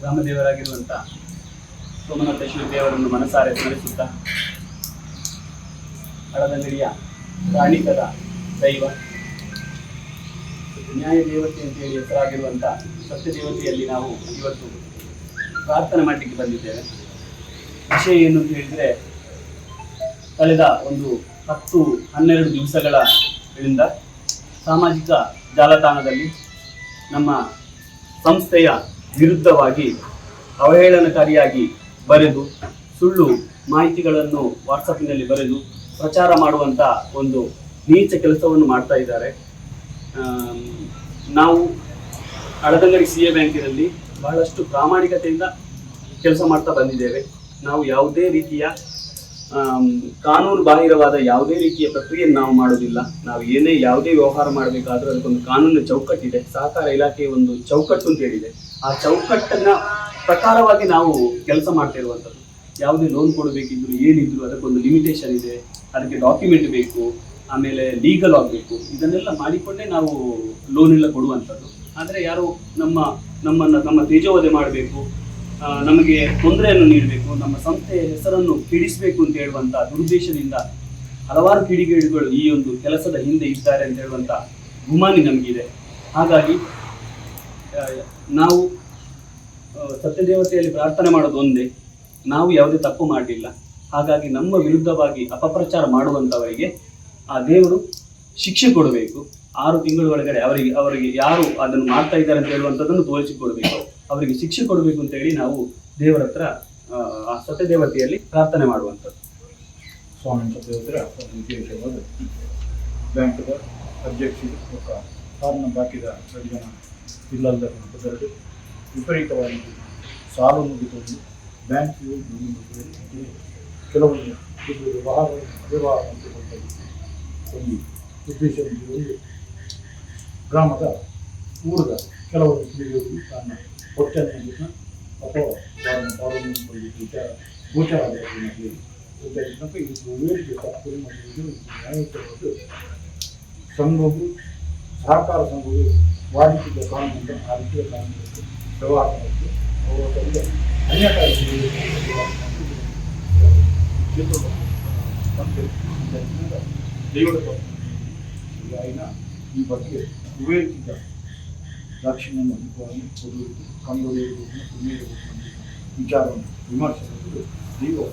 ಗ್ರಾಮದೇವರಾಗಿರುವಂಥ ಸೋಮನಾಥ ಶಿವದೇವರನ್ನು ಮನಸಾರೆ ಸ್ಮರಿಸುತ್ತಾ ಹಳದಂಗಡಿಯ ರಾಣಿಕದ ದೈವ ನ್ಯಾಯ ದೇವತೆ ಅಂತೇಳಿ ಹೆಸರಾಗಿರುವಂಥ ಸತ್ಯ ದೇವತೆಯಲ್ಲಿ ನಾವು ಇವತ್ತು ಪ್ರಾರ್ಥನೆ ಮಾಡಲಿಕ್ಕೆ ಬಂದಿದ್ದೇವೆ. ವಿಷಯ ಏನು ಅಂತ ಹೇಳಿದರೆ, ಕಳೆದ ಒಂದು ಹತ್ತು, ಹನ್ನೆರಡು ದಿವಸಗಳಿಂದ ಸಾಮಾಜಿಕ ಜಾಲತಾಣದಲ್ಲಿ ನಮ್ಮ ಸಂಸ್ಥೆಯ ವಿರುದ್ಧವಾಗಿ ಅವಹೇಳನಕಾರಿಯಾಗಿ ಬರೆದು, ಸುಳ್ಳು ಮಾಹಿತಿಗಳನ್ನು ವಾಟ್ಸಪ್ನಲ್ಲಿ ಬರೆದು ಪ್ರಚಾರ ಮಾಡುವಂಥ ಒಂದು ನೀಚ ಕೆಲಸವನ್ನು ಮಾಡ್ತಾ ಇದ್ದಾರೆ. ನಾವು ಹಳದಂಗಡಿ ಸಿ ಎ ಬ್ಯಾಂಕಿನಲ್ಲಿ ಬಹಳಷ್ಟು ಪ್ರಾಮಾಣಿಕತೆಯಿಂದ ಕೆಲಸ ಮಾಡ್ತಾ ಬಂದಿದ್ದೇವೆ. ನಾವು ಯಾವುದೇ ರೀತಿಯ ಕಾನೂನು ಬಾಹಿರವಾದ ಯಾವುದೇ ರೀತಿಯ ಪ್ರಕ್ರಿಯೆಯನ್ನು ನಾವು ಮಾಡೋದಿಲ್ಲ ನಾವು ಏನೇ ಯಾವುದೇ ವ್ಯವಹಾರ ಮಾಡಬೇಕಾದ್ರೂ ಅದಕ್ಕೊಂದು ಕಾನೂನು ಚೌಕಟ್ಟಿದೆ ಸಹಕಾರ ಇಲಾಖೆಯ ಒಂದು ಚೌಕಟ್ಟು ಅಂತ ಹೇಳಿದೆ. ಆ ಚೌಕಟ್ಟನ್ನ ಪ್ರಕಾರವಾಗಿ ನಾವು ಕೆಲಸ ಮಾಡ್ತಾ ಇರುವಂಥದ್ದು. ಯಾವುದೇ ಲೋನ್ ಕೊಡಬೇಕಿದ್ರು ಏನಿದ್ರು ಅದಕ್ಕೊಂದು ಲಿಮಿಟೇಷನ್ ಇದೆ. ಅದಕ್ಕೆ ಡಾಕ್ಯುಮೆಂಟ್ ಬೇಕು, ಆಮೇಲೆ ಲೀಗಲ್ ಆಗಬೇಕು ಇದನ್ನೆಲ್ಲ ಮಾಡಿಕೊಂಡೇ ನಾವು ಲೋನ್ ಎಲ್ಲ ಕೊಡುವಂಥದ್ದು. ಆದರೆ ಯಾರು ನಮ್ಮ, ನಮ್ಮನ್ನು, ನಮ್ಮ ತೇಜೋವಧೆ ಮಾಡಬೇಕು. ನಮಗೆ ತೊಂದರೆಯನ್ನು ನೀಡಬೇಕು, ನಮ್ಮ ಸಂಸ್ಥೆಯ ಹೆಸರನ್ನು ಕೆಡಿಸಬೇಕು ಅಂತ ಹೇಳುವಂಥ ದುರುದ್ದೇಶದಿಂದ ಹಲವಾರು ಕಿಡಿಗೇಡುಗಳು ಈ ಒಂದು ಕೆಲಸದ ಹಿಂದೆ ಇದ್ದಾರೆ ಅಂತ ಹೇಳುವಂಥ ಗುಮಾನಿ ನಮಗಿದೆ. ಹಾಗಾಗಿ ನಾವು ಸತ್ಯದೇವತೆಯಲ್ಲಿ ಪ್ರಾರ್ಥನೆ ಮಾಡೋದು ಒಂದೇ, ನಾವು ಯಾವುದೇ ತಪ್ಪು ಮಾಡಲಿಲ್ಲ. ಹಾಗಾಗಿ ನಮ್ಮ ವಿರುದ್ಧವಾಗಿ ಅಪಪ್ರಚಾರ ಮಾಡುವಂಥವರಿಗೆ ಆ ದೇವರು ಶಿಕ್ಷೆ ಕೊಡಬೇಕು. ಆರು ತಿಂಗಳ ಒಳಗಡೆ ಅವರಿಗೆ ಅವರಿಗೆ ಯಾರು ಅದನ್ನು ಮಾಡ್ತಾ ಇದ್ದಾರೆ ಅಂತ ಹೇಳುವಂಥದ್ದನ್ನು ತೋರಿಸಿಕೊಡಬೇಕು. ಅವರಿಗೆ ಶಿಕ್ಷೆ ಕೊಡಬೇಕು ಅಂತ ಹೇಳಿ ನಾವು ದೇವರ ಹತ್ರ ಆ, ಸತ್ಯದೇವತೆಯಲ್ಲಿ ಪ್ರಾರ್ಥನೆ ಮಾಡುವಂಥದ್ದು. ಸ್ವಾಮಿ ಒಂದು ವಿಶೇಷವಾದ ಬ್ಯಾಂಕ್ದ ಅಧ್ಯಕ್ಷ ఒక ಹಾಕಿದ ಬಾಕಿದ ಎರಡು ಜನ ವಿಪರೀತವಾಗಿ ಸಾಲು ಮುಗಿದುಕೊಂಡು ಬ್ಯಾಂಕ್ ಕೆಲವು ವ್ಯವಹಾರ ವ್ಯವಹಾರ ಒಂದು ಉದ್ದೇಶದಿಂದ ಒಂದು ಗ್ರಾಮದ ಊರದ ಕೆಲವೊಂದು ತಿಳಿಯೋದು ಹೊಟ್ಟೆನಾಗಿತ್ತು ಅಥವಾ ಗೌರ್ಮೆಂಟ್ ವಿಚಾರ ಗೋಚಾರ ಆಗಲಿ ಉದ್ದೇಶಿಸಿದಂಥ ಇದು ವೇದಿಕೆ ತಪ್ಪು ಮಾಡಿರುವುದು ನ್ಯಾಯಯುತವಾದ ಸಂಘವು ಸಹಕಾರ ಸಂಘವು ವಾಣಿಜ್ಯ ಕಾನೂನು ಆರ್ಥಿಕ ಕಾನೂನು ವ್ಯವಹಾರ ಅವುಗಳಿಗೆ ಅನ್ಯಕಾರಿ ದೇವರ ಈ ಬಗ್ಗೆ ವಿವೇಕಿದ್ದ దక్షిణను అనుకోవాలి పొదుపు కందులు పుణ్యులు విచారం విమర్శలు దీవో